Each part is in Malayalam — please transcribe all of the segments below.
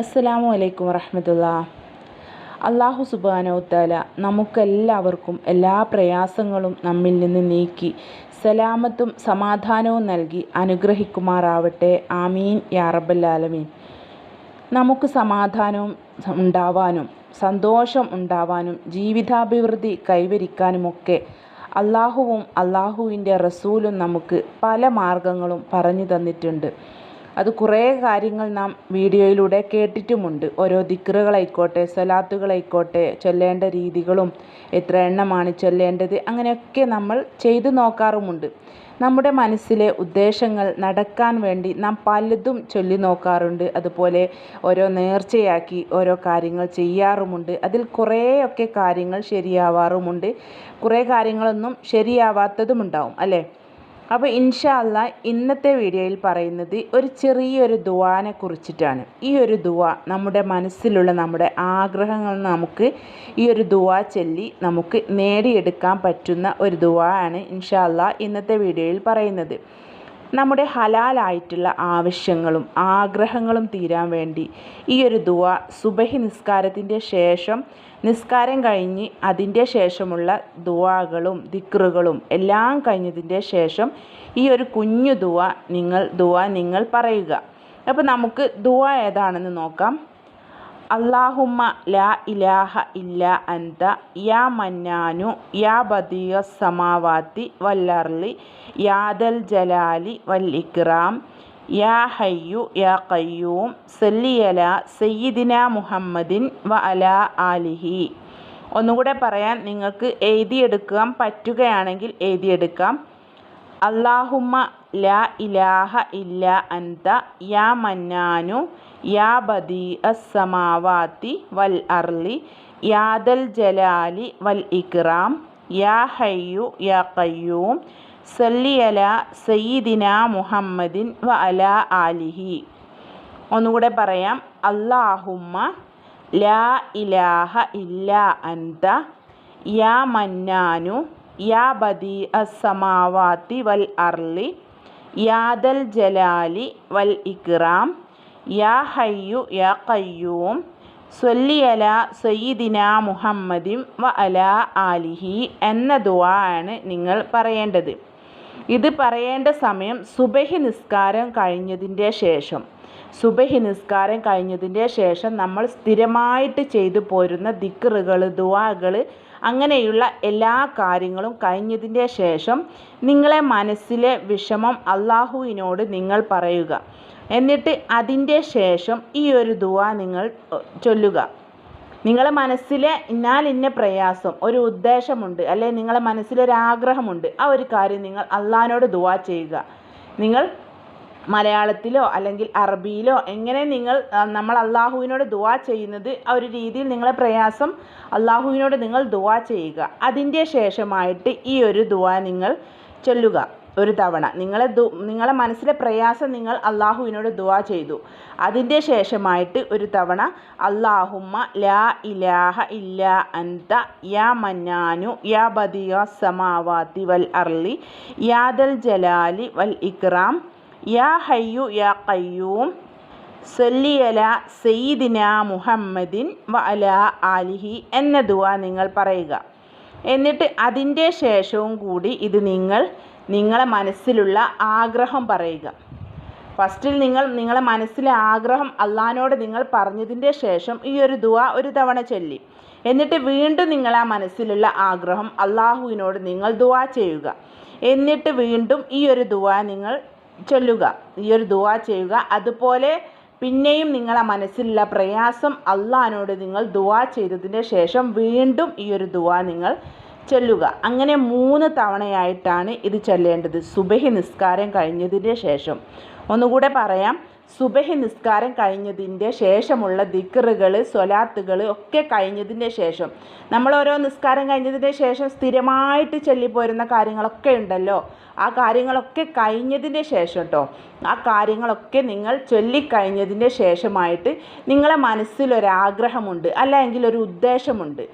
അസ്സലാമു അലൈക്കും വറഹമത്തുള്ള അള്ളാഹു സുബാനോത്താല നമുക്കെല്ലാവർക്കും എല്ലാ പ്രയാസങ്ങളും നമ്മിൽ നിന്ന് നീക്കി സലാമത്തും സമാധാനവും നൽകി അനുഗ്രഹിക്കുമാറാവട്ടെ. ആമീൻ. യാറബല്ലാലമീൻ നമുക്ക് സമാധാനവും ഉണ്ടാവാനും സന്തോഷം ഉണ്ടാവാനും ജീവിതാഭിവൃദ്ധി കൈവരിക്കാനുമൊക്കെ അള്ളാഹുവും അള്ളാഹുവിന്റെ റസൂലും നമുക്ക് പല മാർഗങ്ങളും പറഞ്ഞു തന്നിട്ടുണ്ട്. അത് കുറേ കാര്യങ്ങൾ നാം വീഡിയോയിലൂടെ കേട്ടിട്ടുമുണ്ട്. ഓരോ ദിക്റുകളായിക്കോട്ടെ സ്വലാത്തുകളായിക്കോട്ടെ ചൊല്ലേണ്ട രീതികളും എത്ര എണ്ണമാണ് ചൊല്ലേണ്ടത് അങ്ങനെയൊക്കെ നമ്മൾ ചെയ്തു നോക്കാറുമുണ്ട്. നമ്മുടെ മനസ്സിലെ ഉദ്ദേശങ്ങൾ നടക്കാൻ വേണ്ടി നാം പലതും ചൊല്ലി നോക്കാറുണ്ട്. അതുപോലെ ഓരോ നേർച്ചയാക്കി ഓരോ കാര്യങ്ങൾ ചെയ്യാറുമുണ്ട്. അതിൽ കുറേയൊക്കെ കാര്യങ്ങൾ ശരിയാവാറുമുണ്ട്. കുറേ കാര്യങ്ങളൊന്നും ശരിയാവാത്തതുമുണ്ടാവും അല്ലേ? അപ്പോൾ ഇൻഷാല്ല ഇന്നത്തെ വീഡിയോയിൽ പറയുന്നത് ഒരു ചെറിയൊരു ദുവാനെ കുറിച്ചിട്ടാണ്. ഈ ഒരു ദുവ നമ്മുടെ മനസ്സിലുള്ള നമ്മുടെ ആഗ്രഹങ്ങൾ നമുക്ക് ഈ ഒരു ദുവ ചൊല്ലി നമുക്ക് നേടിയെടുക്കാൻ പറ്റുന്ന ഒരു ദുവ ആണ് ഇൻഷാല്ല ഇന്നത്തെ വീഡിയോയിൽ പറയുന്നത്. നമ്മുടെ ഹലാലായിട്ടുള്ള ആവശ്യങ്ങളും ആഗ്രഹങ്ങളും തീരാൻ വേണ്ടി ഈ ഒരു ദുവ സുബഹി നിസ്കാരത്തിന്റെ ശേഷം നിസ്കാരം കഴിഞ്ഞ് അതിന്റെ ശേഷമുള്ള ദുവാകളും ദിക്റുകളും എല്ലാം കഴിഞ്ഞതിന്റെ ശേഷം ഈ ഒരു കുഞ്ഞു ദുവ നിങ്ങൾ ദുവ നിങ്ങൾ പറയുക. അപ്പോൾ നമുക്ക് ദുവ ഏതാണെന്ന് നോക്കാം. അള്ളാഹുമ്മ ലാ ഇലാഹ ഇല്ല അന്ത യാ മന്നാനു യാ ബദിയ സമാവാത്തി വല്ലർലി യാദൽ ജലാലി വൽ ഇക്റാം യാ ഹയ്യു യാ കയ്യൂം സല്ലിയല സയ്യിദിന മുഹമ്മദിൻ വ അല ആലിഹി. ഒന്നുകൂടെ പറയാൻ നിങ്ങൾക്ക് എഴുതിയെടുക്കാൻ പറ്റുകയാണെങ്കിൽ എഴുതിയെടുക്കാം. അള്ളാഹുമ്മ ലാ ഇലാഹ ഇല്ല അന്ത യാ മന്നാനു യാ ബദീ അസ്സമാവാത്തി വൽ അർലി യാദൽ ജലാലി വൽ ഇക്റാം യാ ഹയ്യു യാ കയ്യൂം സല്ലിയല സയ്യിദിന മുഹമ്മദിൻ വ അല ആലിഹി. ഒന്നുകൂടെ പറയാം. അള്ളാഹുമ്മ ലാ ഇലാഹ ഇല്ല അന്ത യാ മന്നാനു യാ ബദി അസ്സമാവാത്തി വൽ അർലി യാദൽ ജലാലി വൽ ഇക്റാം യാ ഹയ്യു യാ കയ്യൂം സൊല്ലി അല സയ്യിദിന മുഹമ്മദിൻ വ അല ആലിഹി എന്ന ദുആ ആണ് നിങ്ങൾ പറയേണ്ടത്. ഇത് പറയേണ്ട സമയം സുബഹി നിസ്കാരം കഴിഞ്ഞതിന്റെ ശേഷം. സുബഹി നിസ്കാരം കഴിഞ്ഞതിന്റെ ശേഷം നമ്മൾ സ്ഥിരമായിട്ട് ചെയ്തു പോരുന്ന ദിക്റുകൾ ദുവാകൾ അങ്ങനെയുള്ള എല്ലാ കാര്യങ്ങളും കഴിഞ്ഞതിന്റെ ശേഷം നിങ്ങളെ മനസ്സിലെ വിഷമം അള്ളാഹുവിനോട് നിങ്ങൾ പറയുക. എന്നിട്ട് അതിന്റെ ശേഷം ഈ ഒരു ദുവ നിങ്ങൾ ചൊല്ലുക. നിങ്ങളെ മനസ്സിലെ ഇന്നാൽ ഇന്ന പ്രയാസം ഒരു ഉദ്ദേശമുണ്ട് അല്ലെ നിങ്ങളെ മനസ്സിലൊരാഗ്രഹമുണ്ട് ആ ഒരു കാര്യം നിങ്ങൾ അള്ളഹാനോട് ദുവാ ചെയ്യുക. നിങ്ങൾ മലയാളത്തിലോ അല്ലെങ്കിൽ അറബിയിലോ എങ്ങനെ നിങ്ങൾ നമ്മൾ അള്ളാഹുവിനോട് ദുവാ ചെയ്യുന്നത് ആ ഒരു രീതിയിൽ നിങ്ങളെ പ്രയാസം അള്ളാഹുവിനോട് നിങ്ങൾ ദുവാ ചെയ്യുക. അതിന്റെ ശേഷമായിട്ട് ഈ ഒരു ദുവാ നിങ്ങൾ ചൊല്ലുക ഒരു തവണ. നിങ്ങളെ ദു നിങ്ങളെ മനസ്സിലെ പ്രയാസം നിങ്ങൾ അള്ളാഹുവിനോട് ദുവാ ചെയ്തു. അതിന്റെ ശേഷമായിട്ട് ഒരു തവണ അള്ളാഹുമ്മ ലാ ഇലാഹ ഇല്ല അന്ത യാ മന്നാനു യാ ബദിയ സമാവാത്തി വൽ അർലി യാദൽ ജലാലി വൽ ഇക്റാം യാ ഹയ്യു യാ കയ്യൂം സൊല്ലിയല സെയ്ദിന മുഹമ്മദിൻ വ അല ആലിഹി എന്ന ദുവ നിങ്ങൾ പറയുക. എന്നിട്ട് അതിന്റെ ശേഷവും കൂടി ഇത് നിങ്ങൾ നിങ്ങളെ മനസ്സിലുള്ള ആഗ്രഹം പറയുക. ഫസ്റ്റിൽ നിങ്ങൾ നിങ്ങളെ മനസ്സിലെ ആഗ്രഹം അള്ളഹാനോട് നിങ്ങൾ പറഞ്ഞതിന്റെ ശേഷം ഈ ഒരു ദുവ ഒരു തവണ ചൊല്ലി. എന്നിട്ട് വീണ്ടും നിങ്ങൾ ആ മനസ്സിലുള്ള ആഗ്രഹം അള്ളാഹുവിനോട് നിങ്ങൾ ദുവ ചെയ്യുക. എന്നിട്ട് വീണ്ടും ഈ ഒരു ദുവ നിങ്ങൾ ചൊല്ലുക. ഈ ഒരു ദുവാ ചെയ്യുക. അതുപോലെ പിന്നെയും നിങ്ങളെ മനസ്സിലുള്ള പ്രയാസം അള്ളഹാനോട് നിങ്ങൾ ദുവാ ചെയ്തതിന്റെ ശേഷം വീണ്ടും ഈ ഒരു ദുവാ നിങ്ങൾ ചൊല്ലുക. അങ്ങനെ മൂന്ന് തവണയായിട്ടാണ് ഇത് ചൊല്ലേണ്ടത്. സുബഹി നിസ്കാരം കഴിഞ്ഞതിന്റെ ശേഷം. ഒന്നുകൂടെ പറയാം. സുബഹി നിസ്കാരം കഴിഞ്ഞതിന്റെ ശേഷമുള്ള ദിക്കറുകൾ സ്വലാത്തുകൾ ഒക്കെ കഴിഞ്ഞതിന്റെ ശേഷം. നമ്മൾ ഓരോ നിസ്കാരം കഴിഞ്ഞതിന്റെ ശേഷം സ്ഥിരമായിട്ട് ചൊല്ലിപ്പോരുന്ന കാര്യങ്ങളൊക്കെ ഉണ്ടല്ലോ. ആ കാര്യങ്ങളൊക്കെ കഴിഞ്ഞതിന്റെ ശേഷം കേട്ടോ ആ കാര്യങ്ങളൊക്കെ നിങ്ങൾ ചൊല്ലിക്കഴിഞ്ഞതിന്റെ ശേഷമായിട്ട് നിങ്ങളെ മനസ്സിലൊരാഗ്രഹമുണ്ട് അല്ലെങ്കിൽ ഒരു ഉദ്ദേശമുണ്ട്.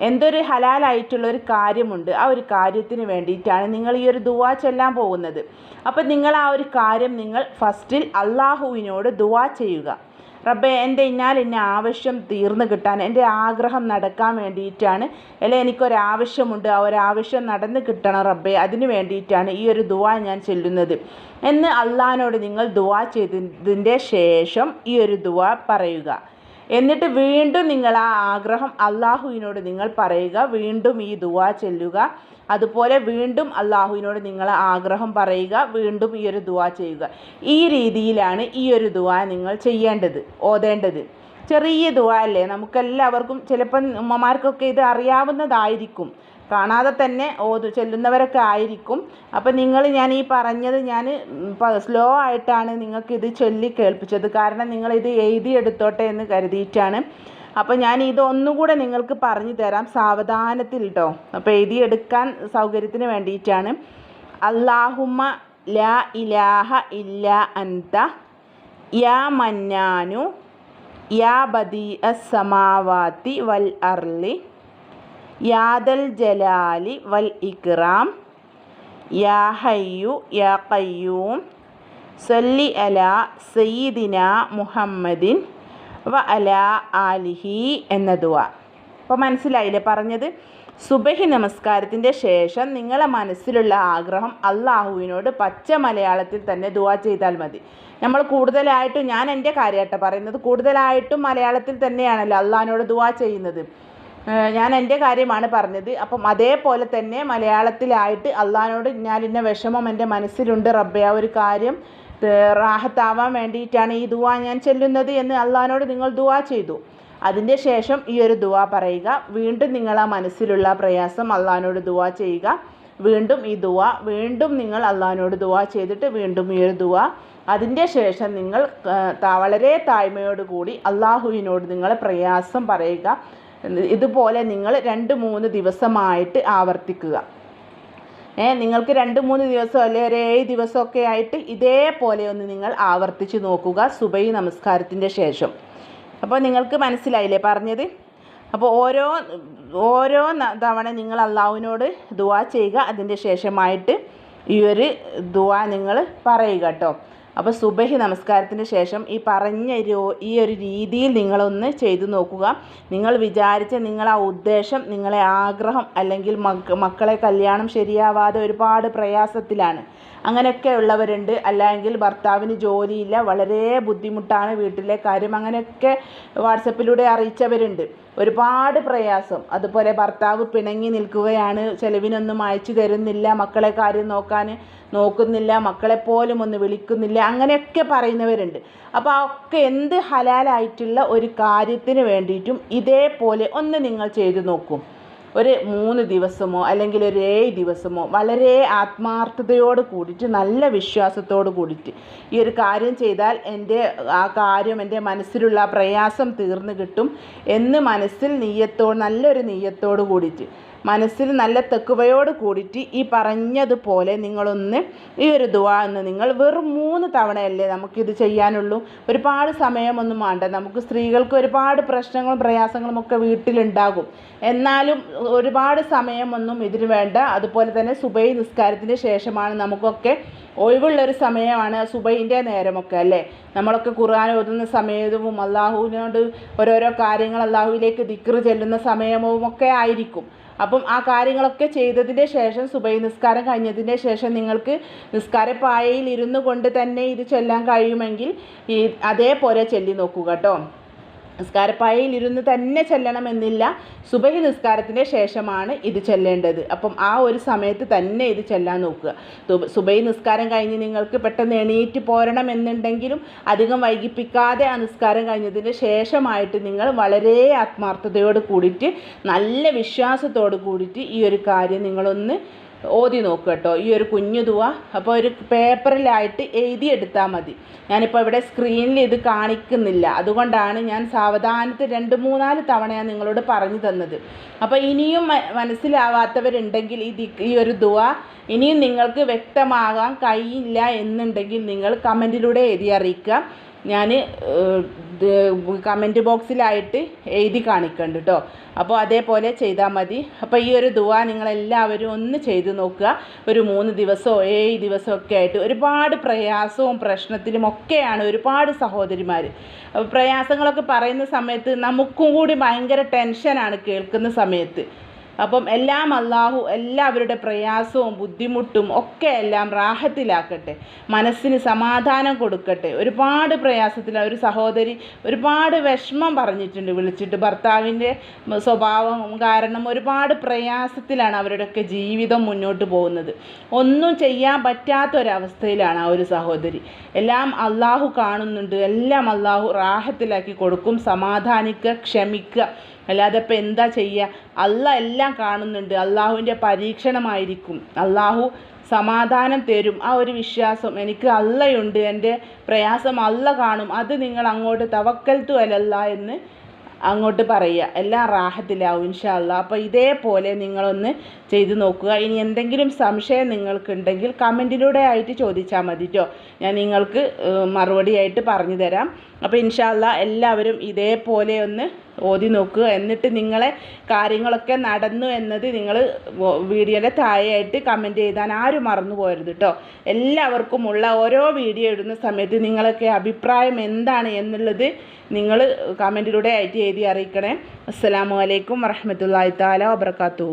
എന്തൊരു ഹലാലായിട്ടുള്ള ഒരു കാര്യമുണ്ട്. ആ ഒരു കാര്യത്തിന് വേണ്ടിയിട്ടാണ് നിങ്ങൾ ഈ ഒരു ദുവാ ചെല്ലാൻ പോകുന്നത്. അപ്പം നിങ്ങൾ ആ ഒരു കാര്യം നിങ്ങൾ ഫസ്റ്റിൽ അള്ളാഹുവിനോട് ദുവാ ചെയ്യുക. റബ്ബെ എന്റെ ഇന്നാൽ എന്നെ ആവശ്യം തീർന്നു കിട്ടാൻ എന്റെ ആഗ്രഹം നടക്കാൻ വേണ്ടിയിട്ടാണ്. അല്ലെ എനിക്കൊരാവശ്യമുണ്ട്. ആ ഒരാവശ്യം നടന്ന് കിട്ടണം റബ്ബെ. അതിന് വേണ്ടിയിട്ടാണ് ഈ ഒരു ദുവാ ഞാൻ ചെല്ലുന്നത്. എന്ന് അള്ളഹാനോട് നിങ്ങൾ ദുവാ ചെയ്തതിന്റെ ശേഷം ഈ ഒരു ദുവാ പറയുക. എന്നിട്ട് വീണ്ടും നിങ്ങൾ ആ ആഗ്രഹം അള്ളാഹുവിനോട് നിങ്ങൾ പറയുക വീണ്ടും ഈ ദുവാ ചെല്ലുക. അതുപോലെ വീണ്ടും അള്ളാഹുവിനോട് നിങ്ങൾ ആഗ്രഹം പറയുക വീണ്ടും ഈ ഒരു ദുവാ ചെയ്യുക. ഈ രീതിയിലാണ് ഈ ഒരു ദുവാ നിങ്ങൾ ചെയ്യേണ്ടത് ഓതേണ്ടത്. ചെറിയ ദുവാ അല്ലേ? നമുക്കെല്ലാവർക്കും ചിലപ്പം ഉമ്മമാർക്കൊക്കെ ഇത് അറിയാവുന്നതായിരിക്കും. കാണാതെ തന്നെ ഓതു ചെല്ലുന്നവരൊക്കെ ആയിരിക്കും. അപ്പം നിങ്ങൾ ഞാൻ ഈ പറഞ്ഞത് ഞാൻ സ്ലോ ആയിട്ടാണ് നിങ്ങൾക്കിത് ചൊല്ലി കേൾപ്പിച്ചത്. കാരണം നിങ്ങളിത് എഴുതിയെടുത്തോട്ടെ എന്ന് കരുതിയിട്ടാണ്. അപ്പോൾ ഞാൻ ഇതൊന്നുകൂടെ നിങ്ങൾക്ക് പറഞ്ഞു തരാം. സാവധാനത്തിൽ കേട്ടോ അപ്പോൾ എഴുതിയെടുക്കാൻ സൗകര്യത്തിന് വേണ്ടിയിട്ടാണ്. അള്ളാഹുമ്മ ലാ ഇലാഹ ഇല്ല അന്ത യാ മന്നാനു യാ ബദീ അസമാവാത്തി വൽ അർലി യാദൽ ജലാലി വൽ ഇക്റാം യാ ഹയ്യു യാ ഖയ്യൂം സല്ലി അല സയ്യിദിന മുഹമ്മദിൻ വ അല ആലിഹി എന്ന ദുവ അപ്പോൾ മനസ്സിലായില്ലേ പറഞ്ഞത്? സുബഹി നമസ്കാരത്തിന്റെ ശേഷം നിങ്ങളെ മനസ്സിലുള്ള ആഗ്രഹം അള്ളാഹുവിനോട് പച്ച മലയാളത്തിൽ തന്നെ ദുവാ ചെയ്താൽ മതി. നമ്മൾ കൂടുതലായിട്ടും ഞാൻ എന്റെ കാര്യമായിട്ട് പറയുന്നത് കൂടുതലായിട്ടും മലയാളത്തിൽ തന്നെയാണല്ലോ അള്ളാഹിനോട് ദുവാ ചെയ്യുന്നത്. ഞാൻ എന്റെ കാര്യമാണ് പറഞ്ഞത്. അപ്പം അതേപോലെ തന്നെ മലയാളത്തിലായിട്ട് അള്ളഹാനോട് ഞാൻ ഇന്ന വിഷമം എന്റെ മനസ്സിലുണ്ട് റബ്ബെ. ആ ഒരു കാര്യം റാഹത്താവാൻ വേണ്ടിയിട്ടാണ് ഈ ദുവാ ഞാൻ ചെല്ലുന്നത് എന്ന് അള്ളഹാനോട് നിങ്ങൾ ദുവാ ചെയ്തു. അതിന്റെ ശേഷം ഈ ഒരു ദുവാ പറയുക. വീണ്ടും നിങ്ങൾ ആ മനസ്സിലുള്ള പ്രയാസം അള്ളഹാനോട് ദുവാ ചെയ്യുക. വീണ്ടും ഈ ദുവ വീണ്ടും നിങ്ങൾ അള്ളഹാനോട് ദുവാ ചെയ്തിട്ട് വീണ്ടും ഈ ഒരു ദുവ. അതിന്റെ ശേഷം നിങ്ങൾ വളരെ താഴ്മയോടുകൂടി അള്ളാഹുവിനോട് നിങ്ങൾ പ്രയാസം പറയുക. ഇതുപോലെ നിങ്ങൾ രണ്ട് മൂന്ന് ദിവസമായിട്ട് ആവർത്തിക്കുക. ഏ നിങ്ങൾക്ക് രണ്ട് മൂന്ന് ദിവസം അല്ലെ ഒരു ഏഴ് ദിവസമൊക്കെ ആയിട്ട് ഇതേപോലെ ഒന്ന് നിങ്ങൾ ആവർത്തിച്ച് നോക്കുക സുബൈ നമസ്കാരത്തിന്റെ ശേഷം. അപ്പോൾ നിങ്ങൾക്ക് മനസ്സിലായില്ലേ പറഞ്ഞത്? അപ്പോൾ ഓരോ ഓരോ തവണ നിങ്ങൾ അള്ളാഹുവിനോട് ദുവാ ചെയ്യുക അതിന്റെ ശേഷമായിട്ട് ഈ ഒരു ദുവാ നിങ്ങൾ പറയുക കേട്ടോ. അപ്പോൾ സുബഹി നമസ്കാരത്തിന് ശേഷം ഈ പറഞ്ഞ ഈ ഒരു രീതിയിൽ നിങ്ങളൊന്ന് ചെയ്തു നോക്കുക. നിങ്ങൾ വിചാരിച്ച നിങ്ങൾ ആ ഉദ്ദേശം നിങ്ങളെ ആഗ്രഹം അല്ലെങ്കിൽ മക്കളെ കല്യാണം ശരിയാവാതെ ഒരുപാട് പ്രയാസത്തിലാണ്. അങ്ങനെയൊക്കെ ഉള്ളവരുണ്ട്. അല്ലെങ്കിൽ ഭർത്താവിന് ജോലിയില്ല വളരെ ബുദ്ധിമുട്ടാണ് വീട്ടിലെ കാര്യം. അങ്ങനെയൊക്കെ വാട്സപ്പിലൂടെ അറിയിച്ചവരുണ്ട്. ഒരുപാട് പ്രയാസം. അതുപോലെ ഭർത്താവ് പിണങ്ങി നിൽക്കുകയാണ്. ചെലവിനൊന്നും അയച്ചു തരുന്നില്ല. മക്കളെ കാര്യം നോക്കാൻ നോക്കുന്നില്ല. മക്കളെ പോലും ഒന്ന് വിളിക്കുന്നില്ല. അങ്ങനെയൊക്കെ പറയുന്നവരുണ്ട്. അപ്പോൾ ഒക്കെ എന്ത് ഹലാലായിട്ടുള്ള ഒരു കാര്യത്തിന് വേണ്ടിയിട്ടും ഇതേപോലെ ഒന്ന് നിങ്ങൾ ചെയ്തു നോക്കും. ഒരു മൂന്ന് ദിവസമോ അല്ലെങ്കിൽ ഒരു ഏഴ് ദിവസമോ വളരെ ആത്മാർത്ഥതയോട് കൂടിയിട്ട് നല്ല വിശ്വാസത്തോട് കൂടിയിട്ട് ഈ ഒരു കാര്യം ചെയ്താൽ എന്റെ ആ കാര്യം എന്റെ മനസ്സിലുള്ള പ്രയാസം തീർന്നു കിട്ടും എന്ന് മനസ്സിൽ നെയ്യത്തോട് നല്ലൊരു നെയ്യത്തോട് കൂടിയിട്ട്. മനസ്സിൽ നല്ല തെക്കുവയോട് കൂടിയിട്ട് ഈ പറഞ്ഞതുപോലെ നിങ്ങളൊന്ന് ഈ ഒരു ദുവാ എന്ന് നിങ്ങൾ വെറും മൂന്ന് തവണയല്ലേ നമുക്കിത് ചെയ്യാനുള്ളൂ. ഒരുപാട് സമയമൊന്നും വേണ്ട നമുക്ക് സ്ത്രീകൾക്ക് ഒരുപാട് പ്രശ്നങ്ങളും പ്രയാസങ്ങളും ഒക്കെ വീട്ടിലുണ്ടാകും. എന്നാലും ഒരുപാട് സമയമൊന്നും ഇതിന് വേണ്ട. അതുപോലെ തന്നെ സുബൈ നിസ്കാരത്തിന് ശേഷമാണ് നമുക്കൊക്കെ ഒഴിവുള്ളൊരു സമയമാണ് സുബൈന്റെ നേരമൊക്കെ അല്ലേ? നമ്മളൊക്കെ ഖുർആൻ ഓതുന്ന സമയവും അള്ളാഹുവിനോട് ഓരോരോ കാര്യങ്ങൾ അള്ളാഹുവിലേക്ക് ദിക്റ് ചെല്ലുന്ന സമയവും ഒക്കെ ആയിരിക്കും. അപ്പം ആ കാര്യങ്ങളൊക്കെ ചെയ്തതിന്റെ ശേഷം സുബൈ നിസ്കാരം കഴിഞ്ഞതിന്റെ ശേഷം നിങ്ങൾക്ക് നിസ്കാരപ്പായയിൽ ഇരുന്നു കൊണ്ട് തന്നെ ഇത് ചെല്ലാൻ കഴിയുമെങ്കിൽ ഈ അതേപോലെ ചെല്ലി നോക്കുക കേട്ടോ. നിസ്കാരപ്പായയിൽ ഇരുന്ന് തന്നെ ചെല്ലണമെന്നില്ല. സുബഹി നിസ്കാരത്തിന്റെ ശേഷമാണ് ഇത് ചെല്ലേണ്ടത്. അപ്പം ആ ഒരു സമയത്ത് തന്നെ ഇത് ചെല്ലാൻ നോക്കുക. സുബഹി നിസ്കാരം കഴിഞ്ഞ് നിങ്ങൾക്ക് പെട്ടെന്ന് എണീറ്റ് പോരണമെന്നുണ്ടെങ്കിലും അധികം വൈകിപ്പിക്കാതെ ആ നിസ്കാരം കഴിഞ്ഞതിന് ശേഷമായിട്ട് നിങ്ങൾ വളരെ ആത്മാർത്ഥതയോട് കൂടിയിട്ട് നല്ല വിശ്വാസത്തോട് കൂടിയിട്ട് ഈ ഒരു കാര്യം നിങ്ങളൊന്ന് ഓതി നോക്കുക കേട്ടോ. ഈ ഒരു കുഞ്ഞു തുവ അപ്പോൾ ഒരു പേപ്പറിലായിട്ട് എഴുതിയെടുത്താൽ മതി. ഞാനിപ്പോൾ ഇവിടെ സ്ക്രീനിൽ ഇത് കാണിക്കുന്നില്ല. അതുകൊണ്ടാണ് ഞാൻ സാവധാനത്തിൽ രണ്ട് മൂന്നാൽ തവണ ഞാൻ നിങ്ങളോട് പറഞ്ഞു തന്നത്. അപ്പോൾ ഇനിയും മനസ്സിലാവാത്തവരുണ്ടെങ്കിൽ ഇത് ഈ ഒരു ദുവ ഇനിയും നിങ്ങൾക്ക് വ്യക്തമാകാൻ കഴിയില്ല എന്നുണ്ടെങ്കിൽ നിങ്ങൾ കമന്റിലൂടെ എഴുതി അറിയിക്കുക. ഞാൻ കമന്റ് ബോക്സിലായിട്ട് എഴുതി കാണിക്കുന്നുണ്ട് കേട്ടോ അപ്പോൾ അതേപോലെ ചെയ്താൽ മതി. അപ്പോൾ ഈ ഒരു ദുവ നിങ്ങളെല്ലാവരും ഒന്ന് ചെയ്ത് നോക്കുക. ഒരു മൂന്ന് ദിവസമോ ഏഴ് ദിവസമോ ഒക്കെ ആയിട്ട് ഒരുപാട് പ്രയാസവും പ്രശ്നത്തിലും ഒക്കെയാണ് ഒരുപാട് സഹോദരിമാർ പ്രയാസങ്ങളൊക്കെ പറയുന്ന സമയത്ത് നമുക്കും കൂടി ഭയങ്കര ടെൻഷനാണ് കേൾക്കുന്ന സമയത്ത്. അപ്പം എല്ലാം അള്ളാഹു എല്ലാവരുടെ പ്രയാസവും ബുദ്ധിമുട്ടും ഒക്കെ എല്ലാം റാഹത്തിലാക്കട്ടെ. മനസ്സിന് സമാധാനം കൊടുക്കട്ടെ. ഒരുപാട് പ്രയാസത്തിൽ ഒരു സഹോദരി ഒരുപാട് വിഷമം പറഞ്ഞിട്ടുണ്ട് വിളിച്ചിട്ട്. ഭർത്താവിന്റെ സ്വഭാവം കാരണം ഒരുപാട് പ്രയാസത്തിലാണ് അവരുടെയൊക്കെ ജീവിതം മുന്നോട്ട് പോകുന്നത്. ഒന്നും ചെയ്യാൻ പറ്റാത്തൊരവസ്ഥയിലാണ് ആ ഒരു സഹോദരി. എല്ലാം അള്ളാഹു കാണുന്നുണ്ട്. എല്ലാം അള്ളാഹു റാഹത്തിലാക്കി കൊടുക്കും. സമാധാനിക്കുക ക്ഷമിക്കുക. അല്ലാതെ ഇപ്പം എന്താ ചെയ്യുക അല്ല എല്ലാം കാണുന്നുണ്ട്. അള്ളാഹുവിന്റെ പരീക്ഷണമായിരിക്കും. അള്ളാഹു സമാധാനം തരും. ആ ഒരു വിശ്വാസം എനിക്ക് അല്ലയുണ്ട്. എന്റെ പ്രയാസം അല്ല കാണും. അത് നിങ്ങൾ അങ്ങോട്ട് തവക്കൽത്തു അലല്ല എന്ന് അങ്ങോട്ട് പറയുക. എല്ലാം റാഹത്തിലാവും ഇൻഷാല്ല അപ്പോൾ ഇതേപോലെ നിങ്ങളൊന്ന് ചെയ്തു നോക്കുക. ഇനി എന്തെങ്കിലും സംശയം നിങ്ങൾക്കുണ്ടെങ്കിൽ കമന്റിലൂടെ ആയിട്ട് ചോദിച്ചാൽ മതി കേട്ടോ ഞാൻ നിങ്ങൾക്ക് മറുപടിയായിട്ട് പറഞ്ഞു തരാം. അപ്പോൾ ഇൻഷാല്ല എല്ലാവരും ഇതേപോലെ ഒന്ന് ഓതി നോക്കുക. എന്നിട്ട് നിങ്ങളെ കാര്യങ്ങളൊക്കെ നടന്നു എന്നത് നിങ്ങൾ വീഡിയോയുടെ താഴെയായിട്ട് കമന്റ് ചെയ്താൽ ആരും മറന്നു പോകരുത് കേട്ടോ എല്ലാവർക്കുമുള്ള ഓരോ വീഡിയോ ഇടുന്ന സമയത്ത് നിങ്ങളൊക്കെ അഭിപ്രായം എന്താണ് എന്നുള്ളത് നിങ്ങൾ കമന്റിലൂടെ ആയിട്ട് എഴുതി അറിയിക്കണേ. അസ്സാം വലൈക്കും വറഹമത്തല്ലാ താല വാബർക്കാത്തു